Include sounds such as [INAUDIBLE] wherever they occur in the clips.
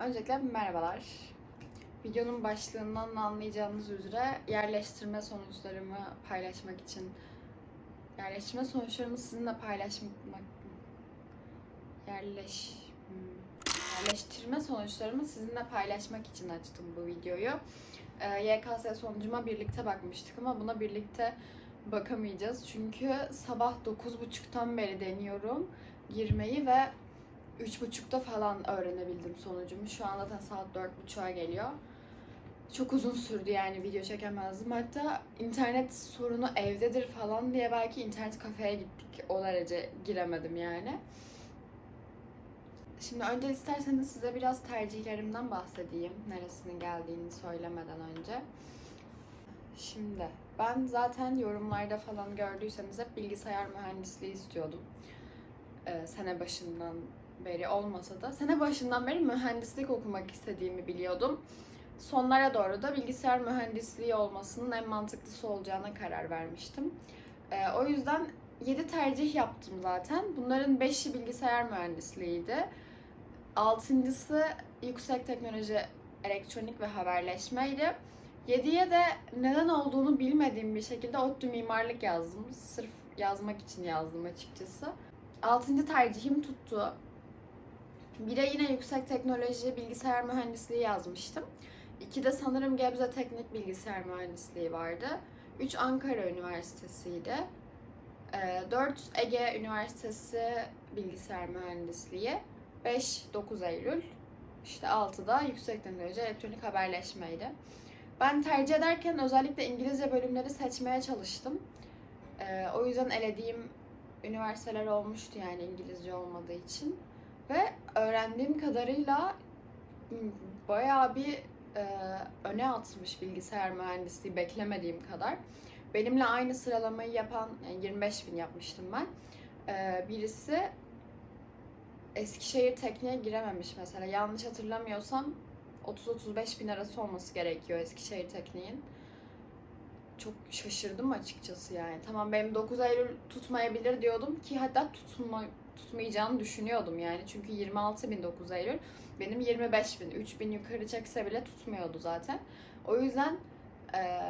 Öncelikle merhabalar. Videonun başlığından da anlayacağınız üzere yerleştirme sonuçlarımı paylaşmak için yerleştirme sonuçlarımı sizinle paylaşmak yerleş yerleştirme sonuçlarımı sizinle paylaşmak için açtım bu videoyu. Ee, YKS sonucuma birlikte bakmıştık ama buna birlikte bakamayacağız. Çünkü sabah 9.30'tan beri deniyorum girmeyi ve Üç buçukta falan öğrenebildim sonucumu. Şu an zaten saat dört buçuğa geliyor. Çok uzun sürdü yani video çekemezdim. Hatta internet sorunu evdedir falan diye belki internet kafeye gittik. O derece giremedim yani. Şimdi önce isterseniz size biraz tercihlerimden bahsedeyim. Neresinin geldiğini söylemeden önce. Şimdi ben zaten yorumlarda falan gördüyseniz hep bilgisayar mühendisliği istiyordum. Ee, sene başından beri olmasa da sene başından beri mühendislik okumak istediğimi biliyordum. Sonlara doğru da bilgisayar mühendisliği olmasının en mantıklısı olacağına karar vermiştim. Ee, o yüzden 7 tercih yaptım zaten. Bunların 5'i bilgisayar mühendisliğiydi. Altıncısı yüksek teknoloji, elektronik ve haberleşmeydi. 7'ye de neden olduğunu bilmediğim bir şekilde ODTÜ mimarlık yazdım. Sırf yazmak için yazdım açıkçası. Altıncı tercihim tuttu. Bire yine yüksek teknoloji bilgisayar mühendisliği yazmıştım. İkide sanırım Gebze Teknik Bilgisayar Mühendisliği vardı. Üç Ankara Üniversitesi'ydi. Ee, Dört Ege Üniversitesi Bilgisayar Mühendisliği. 5 9 Eylül. İşte 6'da yüksek teknoloji elektronik haberleşmeydi. Ben tercih ederken özellikle İngilizce bölümleri seçmeye çalıştım. Ee, o yüzden elediğim üniversiteler olmuştu yani İngilizce olmadığı için. Ve öğrendiğim kadarıyla bayağı bir e, öne atmış bilgisayar mühendisliği beklemediğim kadar. Benimle aynı sıralamayı yapan, yani 25 bin yapmıştım ben. E, birisi Eskişehir Tekniğe girememiş mesela. Yanlış hatırlamıyorsam 30-35 bin arası olması gerekiyor Eskişehir Tekniğin. Çok şaşırdım açıkçası yani. Tamam benim 9 Eylül tutmayabilir diyordum ki hatta tutma, tutmayacağını düşünüyordum yani. Çünkü 26 bin 9 Eylül benim 25 bin. 3 bin yukarı çekse bile tutmuyordu zaten. O yüzden e,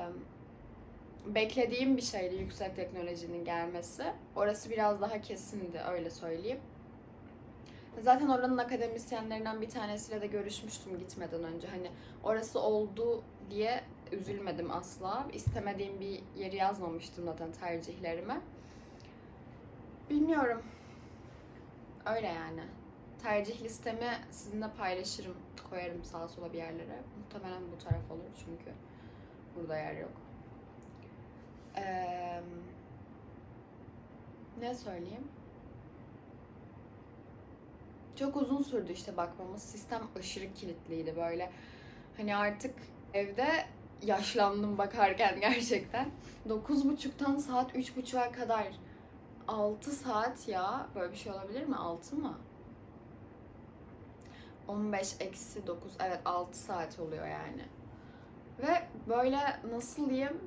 beklediğim bir şeydi yüksek teknolojinin gelmesi. Orası biraz daha kesindi öyle söyleyeyim. Zaten oranın akademisyenlerinden bir tanesiyle de görüşmüştüm gitmeden önce. Hani orası oldu diye üzülmedim asla. İstemediğim bir yeri yazmamıştım zaten tercihlerime. Bilmiyorum. Öyle yani. Tercih listemi sizinle paylaşırım. Koyarım sağa sola bir yerlere. Muhtemelen bu taraf olur çünkü burada yer yok. Ee, ne söyleyeyim? Çok uzun sürdü işte bakmamız. Sistem aşırı kilitliydi böyle. Hani artık evde yaşlandım bakarken [LAUGHS] gerçekten. 9.30'dan saat 3.30'a kadar 6 saat ya. Böyle bir şey olabilir mi? 6 mı? 15 eksi 9. Evet 6 saat oluyor yani. Ve böyle nasıl diyeyim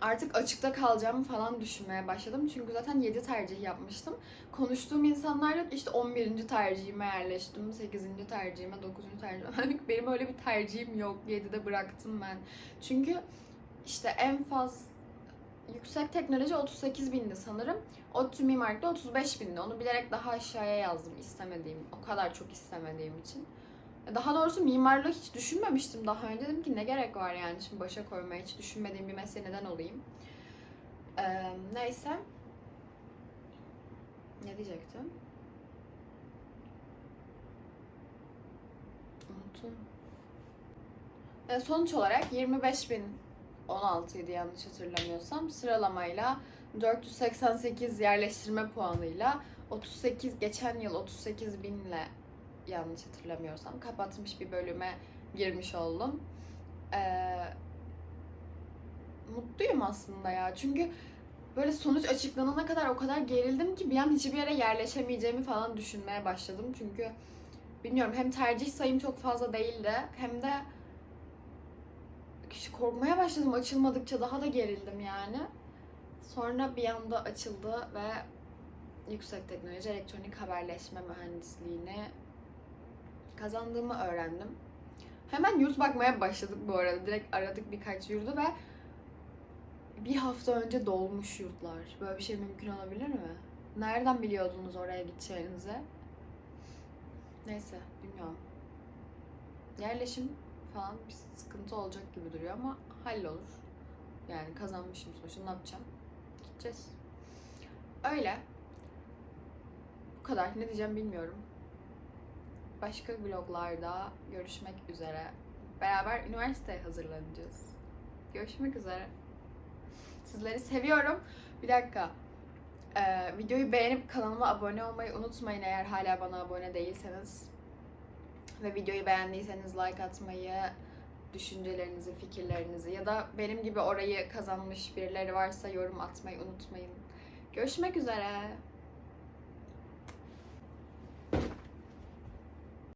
artık açıkta kalacağımı falan düşünmeye başladım. Çünkü zaten 7 tercih yapmıştım. Konuştuğum insanlar yok. İşte 11. tercihime yerleştim. 8. tercihime, 9. tercihime. [LAUGHS] Benim öyle bir tercihim yok. 7'de bıraktım ben. Çünkü işte en fazla yüksek teknoloji 38 bindi sanırım. ODTÜ mimarlıkta 35 bindi. Onu bilerek daha aşağıya yazdım istemediğim, o kadar çok istemediğim için. Daha doğrusu mimarlığı hiç düşünmemiştim daha önce. Dedim ki ne gerek var yani şimdi başa koymaya hiç düşünmediğim bir mesele neden olayım. Ee, neyse. Ne diyecektim? Unuttum. Ee, sonuç olarak 25 bin 16 idi yanlış hatırlamıyorsam. Sıralamayla 488 yerleştirme puanıyla 38 geçen yıl 38 binle yanlış hatırlamıyorsam kapatmış bir bölüme girmiş oldum. Ee, mutluyum aslında ya. Çünkü böyle sonuç açıklanana kadar o kadar gerildim ki bir an hiçbir yere yerleşemeyeceğimi falan düşünmeye başladım. Çünkü bilmiyorum hem tercih sayım çok fazla değildi hem de korkmaya başladım açılmadıkça daha da gerildim yani. Sonra bir anda açıldı ve yüksek teknoloji elektronik haberleşme mühendisliğine kazandığımı öğrendim. Hemen yurt bakmaya başladık bu arada. Direkt aradık birkaç yurdu ve bir hafta önce dolmuş yurtlar. Böyle bir şey mümkün olabilir mi? Nereden biliyordunuz oraya gideceğinizi? Neyse, bilmiyorum. Yerleşim falan bir sıkıntı olacak gibi duruyor ama hallolur. Yani kazanmışım sonuçta ne yapacağım? Gideceğiz. Öyle. Bu kadar. Ne diyeceğim bilmiyorum. Başka vloglarda görüşmek üzere. Beraber üniversiteye hazırlanacağız. Görüşmek üzere. Sizleri seviyorum. Bir dakika. Ee, videoyu beğenip kanalıma abone olmayı unutmayın eğer hala bana abone değilseniz. Ve videoyu beğendiyseniz like atmayı, düşüncelerinizi, fikirlerinizi ya da benim gibi orayı kazanmış birileri varsa yorum atmayı unutmayın. Görüşmek üzere.